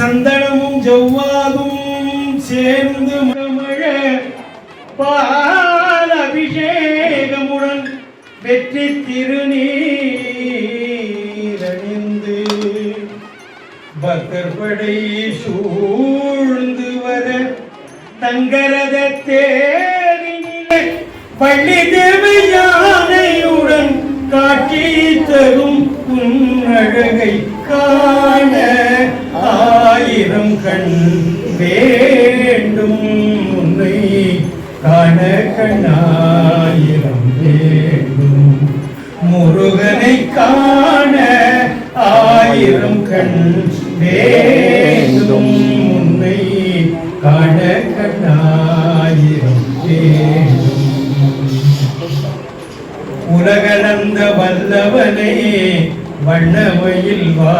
சந்தனமும் ஜவ்வாதும் சேர்ந்து மழ பால் அபிஷேகமுடன் வெற்றி திருநீரணிந்து பக்தர்படை சூழ்ந்து வர தங்கரத தேரினிலே பள்ளி தேவை யானையுடன் காட்சி தரும் உன்னழகை காண ஆயிரம் கண் வேண்டும். உன்னை காண கண்ணாயிரம் வேண்டும். முருகனை காண ஆயிரம் கண் வேண்டும். உன்னை காண கண்ணாயிரம் வேண்டும். உலகளந்த வல்லவனே வண்ணமையில் வா